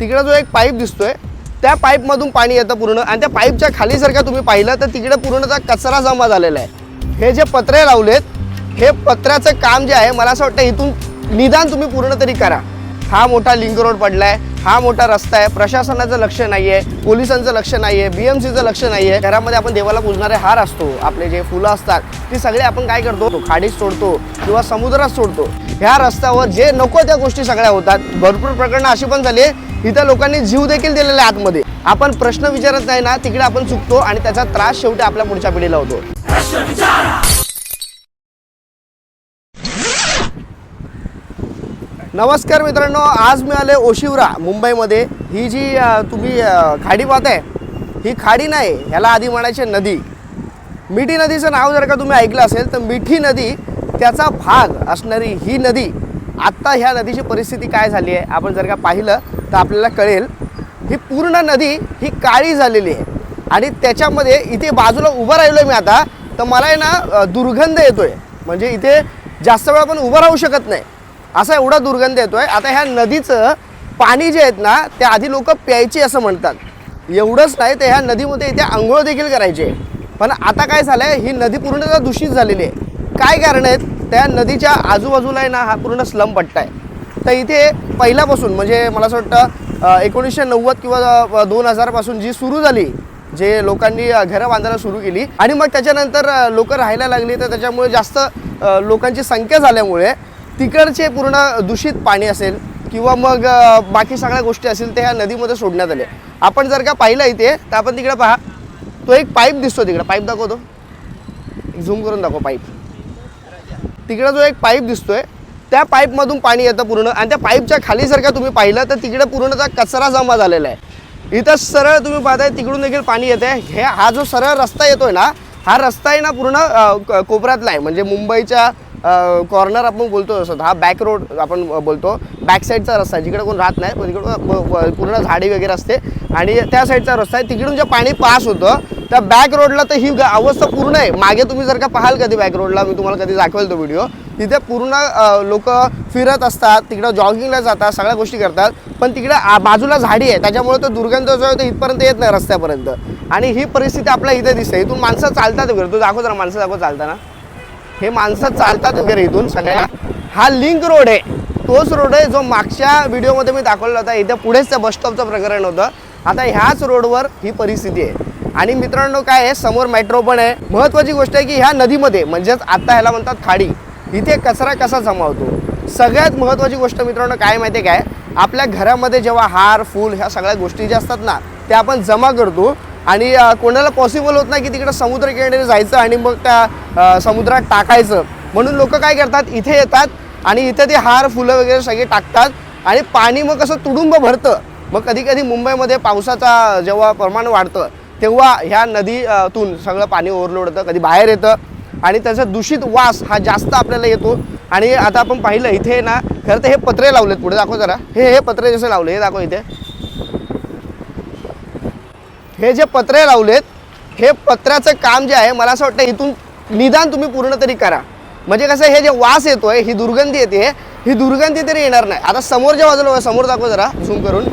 तिकडं जो एक पाईप दिसतोय त्या पाईपमधून पाणी येतं पूर्ण. आणि त्या पाईपच्या खाली जर का तुम्ही पाहिलं तर तिकडे पूर्णचा कचरा जमा झालेला आहे. हे जे पत्रे लावलेत हे पत्र्याचं काम जे आहे मला असं वाटतं इथून निदान तुम्ही पूर्ण तरी करा. हा मोठा लिंक रोड पडलाय हा मोठा रस्ता आहे प्रशासनाचं लक्ष नाही आहे पोलिसांचं लक्ष नाही आहे बी एम सीचं लक्ष नाही आहे घरामध्ये आपण देवाला पूजणारे हार असतो आपले जे फुलं असतात ती सगळे आपण काय करतो? खाडीत सोडतो किंवा समुद्रात सोडतो. ह्या रस्त्यावर जे नको त्या गोष्टी सगळ्या होतात. भरपूर प्रकरणं अशी पण झाली आहे, इथं लोकांनी जीव देखील दिलेला आहे आतमध्ये. आपण प्रश्न विचारत नाही ना तिकडे आपण चुकतो आणि त्याचा त्रास शेवटी आपल्या पुढच्या पिढीला होतो. नमस्कार मित्रांनो आज मी आले ओशिवरा मुंबईमध्ये. ही जी अ, तुम्ही अ, खाडी पाहताय ही खाडी नाही ह्याला आधी म्हणायचे नदी. मिठी नदीचं नाव जर का तुम्ही ऐकलं असेल तर मिठी नदी त्याचा भाग असणारी ही नदी आत्ता ह्या नदीची परिस्थिती काय झाली आहे? आपण जर का पाहिलं तर आपल्याला कळेल ही पूर्ण नदी ही काळी झालेली आहे. आणि त्याच्यामध्ये इथे बाजूला उभं राहिलो मी आता तर मला आहे ना दुर्गंध येतो आहे म्हणजे इथे जास्त वेळ आपण उभं राहू शकत नाही. असा एवढा दुर्गंध येतो आहे आता ह्या नदीचं पाणी जे आहेत ना ते आधी लोक प्यायची असं म्हणतात. एवढंच नाही तर ह्या नदीमध्ये इथे आंघोळ देखील करायची आहे. पण आता काय झालं आहे ही नदी पूर्णतः दूषित झालेली आहे. काय कारण आहेत? त्या नदीच्या आजूबाजूला आहे ना हा पूर्ण स्लम पट्टा आहे. तर इथे पहिल्यापासून म्हणजे मला असं वाटतं एकोणीसशे नव्वद किंवा दोन हजारपासून जी सुरू झाली जे लोकांनी घरं बांधायला सुरू केली आणि मग त्याच्यानंतर लोक राहायला लागली तर त्याच्यामुळे जास्त लोकांची संख्या झाल्यामुळे तिकडचे पूर्ण दूषित पाणी असेल किंवा मग बाकी सगळ्या गोष्टी असतील त्या ह्या नदीमध्ये सोडण्यात आले. आपण जर का पाहिलं इथे तर आपण तिकडे पहा. तो एक पाईप दिसतो तिकडे. पाईप दाखवतो. झूम करून दाखव पाईप. तिकडे जो एक पाईप दिसतोय त्या पाईपमधून पाणी येतं पूर्ण. आणि त्या पाईपच्या खाली जर का तुम्ही पाहिलं तर तिकडे पूर्णचा कचरा जमा झालेला आहे. इथं सरळ तुम्ही पाहताय तिकडून देखील पाणी येते हे हा जो सरळ रस्ता येतोय ना हा रस्ता आहे ना पूर्ण कोपऱ्यातला आहे. म्हणजे मुंबईच्या कॉर्नर आपण बोलतो जसं हा बॅक रोड आपण बोलतो. बॅक साईडचा रस्ता आहे. जिकडे कोण राहत नाही पण तिकडून पूर्ण झाडी वगैरे असते. आणि त्या साईडचा रस्ता आहे. तिकडून जे पाणी पास होतं त्या बॅक रोडला तर ही अवस्था पूर्ण आहे. मागे तुम्ही जर का पाहाल कधी बॅक रोडला मी तुम्हाला कधी दाखवेल तो व्हिडिओ तिथे पूर्ण लोक फिरत असतात तिकडं जॉगिंगला जातात सगळ्या गोष्टी करतात. पण तिकडे आ- बाजूला झाडी आहे. त्याच्यामुळे तो दुर्गंध जो आहे तो इथपर्यंत येत नाही रस्त्यापर्यंत. आणि ही परिस्थिती आपल्या इथे दिसते. इथून माणसं चालतात वगैरे तू दाखव जरा माणसं दाखव चालताना. हे माणसं चालतात वगैरे इथून सगळ्या हा लिंक रोड आहे. तोच रोड आहे जो मागच्या व्हिडिओमध्ये मी दाखवला होता. इथे पुढेच त्या बसस्टॉपचं प्रकरण होतं. आता ह्याच रोडवर ही परिस्थिती आहे. आणि मित्रांनो काय आहे? समोर मेट्रो पण आहे. महत्त्वाची गोष्ट आहे की ह्या नदीमध्ये म्हणजेच आत्ता ह्याला म्हणतात खाडी इथे कचरा कसा जमा होतो सगळ्यात महत्त्वाची गोष्ट मित्रांनो काय माहिती आहे काय? आपल्या घरामध्ये जेव्हा हार फूल ह्या सगळ्या गोष्टी ज्या असतात ना त्या आपण जमा करतो. आणि कोणाला पॉसिबल होत नाही की तिकडं समुद्रकिनारी जायचं आणि मग त्या समुद्रात टाकायचं. म्हणून लोक काय करतात इथे येतात आणि इथे ते हार फुलं वगैरे सगळे टाकतात आणि पाणी मग कसं तुडुंब भरतं. मग कधी कधी मुंबईमध्ये पावसाचा जेव्हा प्रमाण वाढतं तेव्हा ह्या नदीतून सगळं पाणी ओव्हरलोड होतं कधी बाहेर येतं आणि त्याचा दूषित वास हा जास्त आपल्याला येतो. आणि आता आपण पाहिलं इथे ना खरं तर हे पत्रे लावलेत पुढे दाखव जरा. हे हे पत्रे जसे लावले हे दाखव इथे. हे जे पत्रे लावलेत हे पत्र्याचं काम जे आहे मला असं वाटतं इथून निदान तुम्ही पूर्ण तरी करा. म्हणजे कसं हे जे वास येतोय ही दुर्गंधी येते ही दुर्गंधी तरी येणार नाही. आता समोरच्या बाजूला समोर दाखव जरा झूम करून.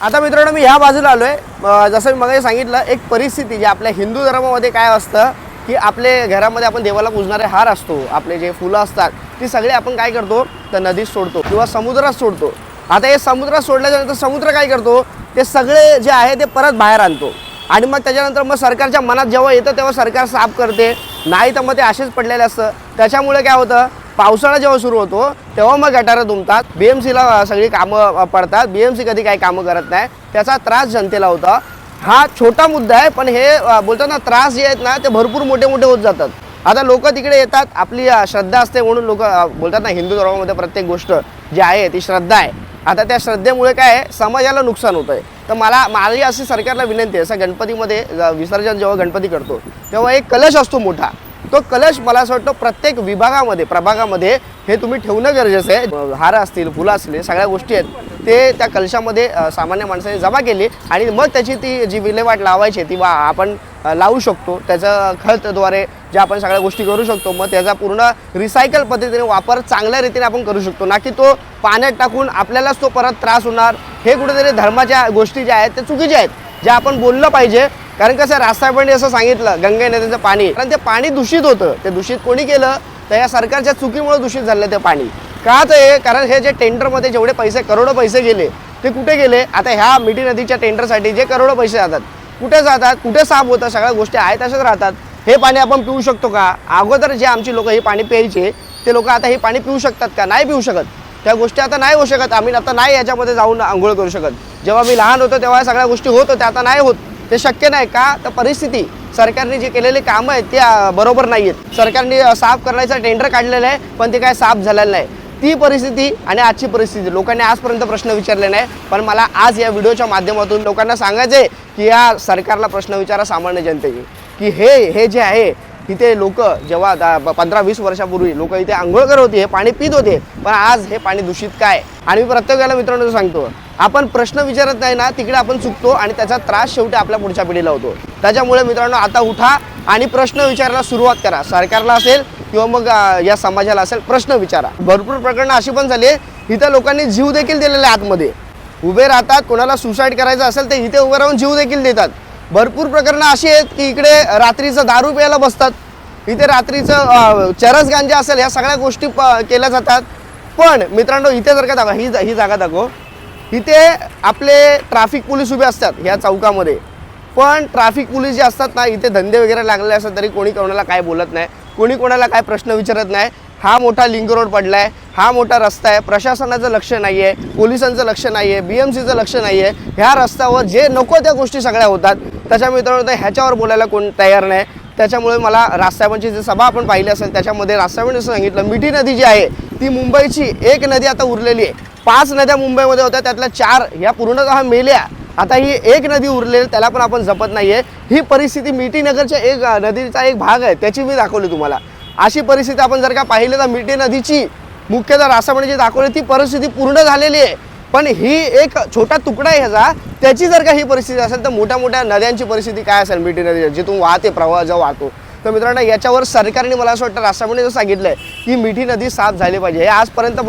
आता मित्रांनो मी ह्या बाजूला आलो आहे जसं मी मगाशी सांगितलं एक परिस्थिती जी आपल्या हिंदू धर्मामध्ये काय असतं की आपले घरामध्ये आपण देवाला पूजणारे हार असतो आपले जे फुलं असतात ती सगळे आपण काय करतो तर नदीत सोडतो किंवा समुद्रात सोडतो. आता हे समुद्रात सोडल्याच्यानंतर समुद्र काय करतो? ते सगळे जे आहे ते परत बाहेर आणतो. आणि मग त्याच्यानंतर मग सरकारच्या मनात जेव्हा येतं तेव्हा सरकार साफ करते. नाही तर मग ते असेच पडलेले असतं. त्याच्यामुळे काय होतं? पावसाळा जेव्हा सुरू होतो तेव्हा मग गटारं तुंबतात बी एम सीला सगळी कामं पडतात. बी एम सी कधी काही कामं करत नाही. त्याचा त्रास जनतेला होता. हा छोटा मुद्दा आहे पण हे बोलताना बोलतात ना त्रास जे आहेत ना ते भरपूर मोठे मोठे होत जातात. आता लोक तिकडे येतात. आपली श्रद्धा असते म्हणून लोक बोलतात ना हिंदू धर्मामध्ये प्रत्येक गोष्ट जी आहे ती श्रद्धा आहे. आता त्या श्रद्धेमुळे काय आहे समाजाला नुकसान होतं आहे तर मला माझी अशी सरकारला विनंती आहे असं गणपतीमध्ये विसर्जन जेव्हा गणपती करतो तेव्हा एक कलश असतो मोठा. तो कलश मला असं वाटतं प्रत्येक विभागामध्ये प्रभागामध्ये हे तुम्ही ठेवणं गरजेचं आहे. हार असतील फुलं असतील सगळ्या गोष्टी आहेत. ते त्या कलशामध्ये सामान्य माणसाने जमा केली आणि मग त्याची ती जी विल्हेवाट लावायची ती वा आपण लावू शकतो. त्याचं खतद्वारे ज्या आपण सगळ्या गोष्टी करू शकतो मग त्याचा पूर्ण रिसायकल पद्धतीने वापर चांगल्या रीतीने आपण करू शकतो. ना की तो पाण्यात टाकून आपल्यालाच तो परत त्रास होणार. हे कुठेतरी धर्माच्या गोष्टी ज्या आहेत त्या चुकीच्या आहेत. ज्या आपण बोललं पाहिजे कारण कसं रास्तापणी असं सांगितलं गंगा नदीचं पाणी. कारण ते पाणी दूषित होतं. ते दूषित कोणी केलं? तर या सरकारच्या चुकीमुळे दूषित झालं ते पाणी. का तर हे? कारण हे जे टेंडरमध्ये जेवढे पैसे करोडो पैसे गेले ते कुठे गेले? आता ह्या मिठी नदीच्या टेंडरसाठी जे करोडो पैसे जातात कुठे जातात? कुठे साफ होतं सगळ्या गोष्टी आहेत तशाच राहतात. हे पाणी आपण पिऊ शकतो का? अगोदर जे आमची लोक हे पाणी प्यायचे ते लोक आता हे पाणी पिऊ शकतात का? नाही पिऊ शकत. त्या गोष्टी आता नाही होऊ शकत. आम्ही आता नाही याच्यामध्ये जाऊन आंघोळ करू शकत. जेव्हा मी लहान होतो तेव्हा सगळ्या गोष्टी होत होत्या. आता नाही होत. ते शक्य नाही का? तर परिस्थिती सरकारने जे केलेले कामं आहेत ते बरोबर नाही आहेत सरकारने साफ करण्याचं टेंडर काढलेलं आहे पण ते काय साफ झालेलं नाही. ती परिस्थिती आणि आजची परिस्थिती लोकांनी आजपर्यंत प्रश्न विचारले नाही. पण मला आज या व्हिडिओच्या माध्यमातून लोकांना सांगायचं आहे की या सरकारला प्रश्न विचारा सामान्य जनतेची. की हे हे जे आहे इथे लोक जेव्हा पंधरा वीस वर्षापूर्वी लोक इथे आंघोळ करत होते हे पाणी पित होते पण आज हे पाणी दूषित काय? आणि मी प्रत्येकाला मित्रांनो सांगतो आपण प्रश्न विचारत नाही ना तिकडे आपण चुकतो आणि त्याचा त्रास शेवटी आपल्या पुढच्या पिढीला होतो. त्याच्यामुळे मित्रांनो आता उठा आणि प्रश्न विचारायला सुरुवात करा. सरकारला असेल किंवा मग या समाजाला असेल प्रश्न विचारा. भरपूर प्रकरणं अशी पण झाली आहे इथं लोकांनी जीव देखील दिलेले आहे आतमध्ये. उभे राहतात कोणाला सुसाईड करायचं असेल तर इथे उभे राहून जीव देखील देतात. भरपूर प्रकरणं अशी आहेत की इकडे रात्रीचं दारू प्यायला बसतात. इथे रात्रीचं चरस गांजा असेल ह्या सगळ्या गोष्टी प- केल्या जातात. पण मित्रांनो इथे जर का दाखवा ही ही जागा दाखव. इथे आपले ट्रॅफिक पोलीस उभे असतात ह्या चौकामध्ये. पण ट्रॅफिक पोलीस जे असतात ना इथे धंदे वगैरे लागलेले असतात तरी कोणी कोणाला काय बोलत नाही कोणी कोणाला काय प्रश्न विचारत नाही. हा मोठा लिंक रोड पडला आहे हा मोठा रस्ता आहे प्रशासनाचं लक्ष नाही आहे पोलिसांचं लक्ष नाही आहे बी एम सीचं लक्ष नाही आहे ह्या रस्त्यावर जे नको त्या गोष्टी सगळ्या होतात त्याच्या मित्रांनो तर ह्याच्यावर बोलायला कोण तयार नाही. त्याच्यामुळे मला राजसाहेबांची जी सभा आपण पाहिली असेल त्याच्यामध्ये राजसाहेबांनी सांगितलं मिठी नदी जी आहे ती मुंबईची एक नदी आता उरलेली आहे. पाच नद्या मुंबईमध्ये होत्या त्यातल्या चार ह्या पूर्णतः मेल्या. आता ही एक नदी उरलेली त्याला पण आपण जपत नाही आहे ही परिस्थिती मिठी नगरच्या एक नदीचा एक भाग आहे त्याची मी दाखवली तुम्हाला. अशी परिस्थिती आपण जर का पाहिली तर मिठी नदीची मुख्यतः रासापणे म्हणजे जी दाखवली ती परिस्थिती पूर्ण झालेली आहे. पण ही एक छोटा तुकडा आहे ह्याचा. त्याची जर का ही परिस्थिती असेल तर मोठ्या मोठ्या नद्यांची परिस्थिती काय असेल मिठी नदी? जिथून वाहते प्रवाह जो वाहतो. तर मित्रांनो याच्यावर सरकारने मला असं वाटतं राष्ट्रपतीने जो सांगितलंय की मिठी नदी साफ झाली पाहिजे. हे आजपर्यंत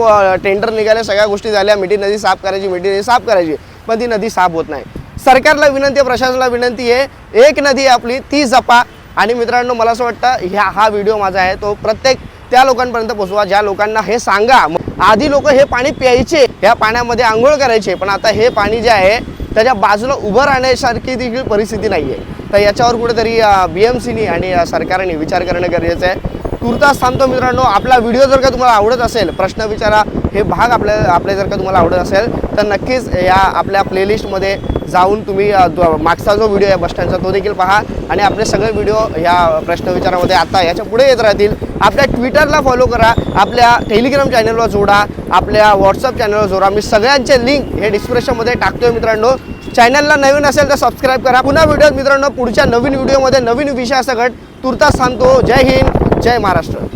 टेंडर निघाले सगळ्या गोष्टी झाल्या मिठी नदी साफ करायची मिठी नदी साफ करायची. पण ती नदी साफ होत नाही. सरकारला विनंती आहे प्रशासनाला विनंती आहे एक नदी आहे आपली ती जपा. आणि मित्रांनो मला असं वाटतं ह्या हा व्हिडिओ माझा आहे तो प्रत्येक त्या लोकांपर्यंत पोहोचवा ज्या लोकांना हे सांगा. आधी लोक हे पाणी प्यायचे ह्या पाण्यामध्ये आंघोळ करायचे पण आता हे पाणी जे आहे त्याच्या बाजूला उभं राहण्यासारखी देखील परिस्थिती नाही आहे तर याच्यावर कुठेतरी बी एम सीनी आणि सरकारने विचार करणं गरजेचं आहे. तुर्तास थांबतो मित्रांनो आपला व्हिडिओ जर का तुम्हाला आवडत असेल प्रश्न विचारा हे भाग आपल्या आपले जर का तुम्हाला आवडत असेल तर नक्कीच या आपल्या प्लेलिस्टमध्ये जाऊन तुम्ही मागचा जो व्हिडिओ आहे बस स्टँडचा तो देखील पहा. आणि आपले सगळे व्हिडिओ ह्या प्रश्न विचारामध्ये आता याच्यापुढे येत राहतील. आपल्या ट्विटरला फॉलो करा आपल्या टेलिग्राम चॅनलवर जोडा आपल्या व्हॉट्सअप चॅनलवर जोडा. मी सगळ्यांचे लिंक हे डिस्क्रिप्शनमध्ये टाकतोय मित्रांनो. चॅनलला नवीन असेल तर सबस्क्राईब करा. पुन्हा व्हिडिओ मित्रांनो पुढच्या नवीन व्हिडिओमध्ये नवीन विषयासकट तुर्तास सांगतो. जय हिंद. जय महाराष्ट्र.